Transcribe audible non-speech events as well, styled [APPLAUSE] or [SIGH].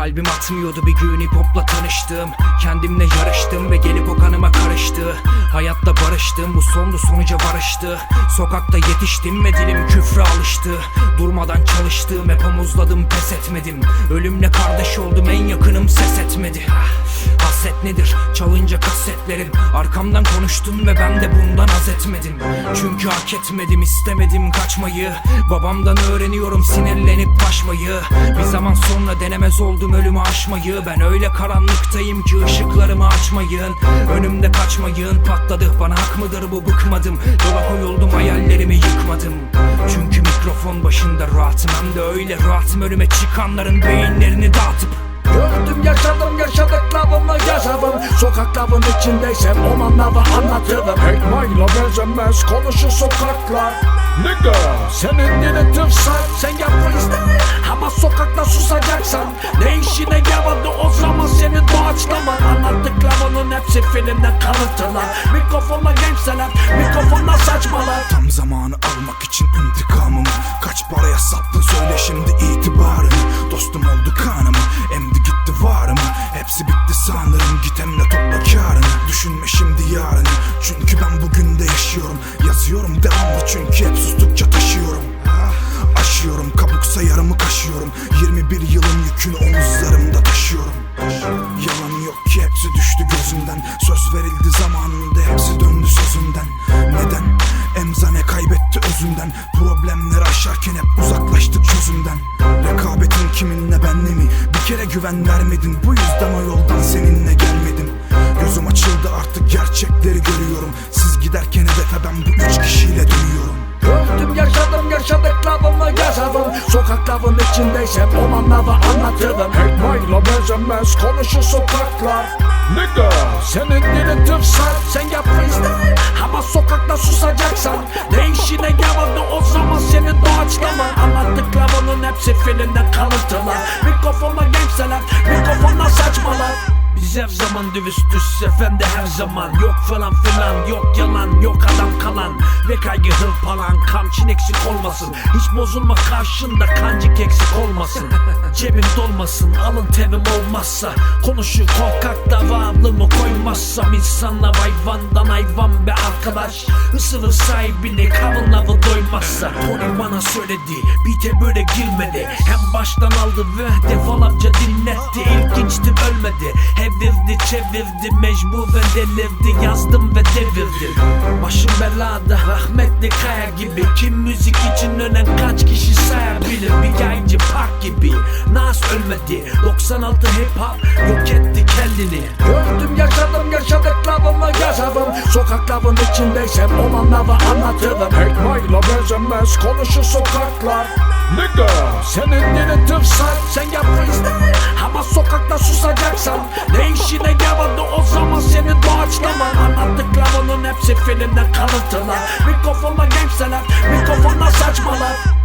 Kalbim atmıyordu bir gün hip hopla tanıştım. Kendimle yarıştım ve gelip o kanıma karıştı. Hayatta barıştım bu sondu sonuca barıştı. Sokakta yetiştim ve dilim küfre alıştı. Durmadan çalıştım hep omuzladım pes etmedim. Ölümle kardeş oldum en yakınım ses kasetlerim Arkamdan konuştun ve ben de bundan haz etmedim. Çünkü hak etmedim istemedim kaçmayı. Babamdan öğreniyorum sinirlenip taşmayı Bir zaman sonra denemez oldum ölümü aşmayı. Ben öyle karanlıktayım ki ışıklarımı açmayın. Önümde kaçmayın patladı. Bana hak mıdır bu? Bıkmadım. Yola koyuldum hayallerimi yıkmadım. Çünkü mikrofon başında rahatım. Hem de öyle rahatım. Önüme çıkanların beyinlerini dağıtıp Gördüm yaşadım yaşadıklarımı yaşadım. Sokakların içindeysem o anları anlatırım. Ekmeğiyle benzemez konuşur sokaklar. Nigga! Senin dilin tırsak sen yap freestyle Ama sokakta susacaksan Ne işine yaradı o zaman senin doğaçlaman Anlattıklarının hepsi filmden kalıntılar Mikrofonla gençseler mikrofonla saçmalar. Tam zamanı almak için intikamımı. Kaç paraya sattın söyle şimdi itibarını. Dostum oldu kanımı emdi Hepsi bitti sanırım. Git emle topla karını. Düşünme şimdi yarını. Çünkü ben bugün de yaşıyorum. Yazıyorum devamlı çünkü hep sustukça taşıyorum Aşıyorum. Kabuksa yarımı kaşıyorum. 21 yılın yükünü omuzlarımda güven vermedin. Bu yüzden o yoldan seninle gelmedim. Gözüm açıldı artık gerçekleri görüyorum. Siz giderken hedefe ben bu üç kişiyle dönüyorum. Gördüm yaşadım yaşadıklarımı yaşadım Sokakların içindeysem o anları anlatırım. Ekmeğiyle benzemez konuşur sokaklar Nigga. Senin dilin tırsak sen yap freestyle. Ama sokakta susacaksan Ne işine yaradı o zaman senin doğaçlaman Anlattıklarının hepsi filmden kalıntılar. Saçmalar biz her zaman dürüstüz efendi her zaman. Yok falan filan yok yalan yok adam kalan. Ve kaygı hırpalan kamçın eksik olmasın. Hiç bozulma karşında kancık eksik olmasın. [LAUGHS] Cebim dolmasın alın terim olmazsa. Konuşur korkak da varlığımı koymazsam. İnsanlar hayvandan hayvan be arkadaş. Isırır sahibini karınları doymazsa. Tony bana söyledi bite böyle girmedi. Hem baştan aldı ve defalarca dinletti. İlginçti ölmedi Evirdi çevirdi mecburen delirdi. Yazdım ve devirdim. Başım belada rahmetli kaya gibi. Kim müzik için ölen kaç kişi sayabilir? Bir yayıncı park gibi. Nas ölmedi. 96 hip hop yok etti kendini. Gördüm yaşadım yaşadıklarımı yaşadım Sokakların içindeysem olanları anlatırım. Ekmeğiyle benzemez konuşur sokaklar Nigga. Senin dilin sen yap freestyle Ama sokakta susacaksan Ne işine yaradı o zaman senin doğaçlaman Anlattıklarının hepsi filmden kalıntılar Mikrofonla gençseler mikrofonla saçmalar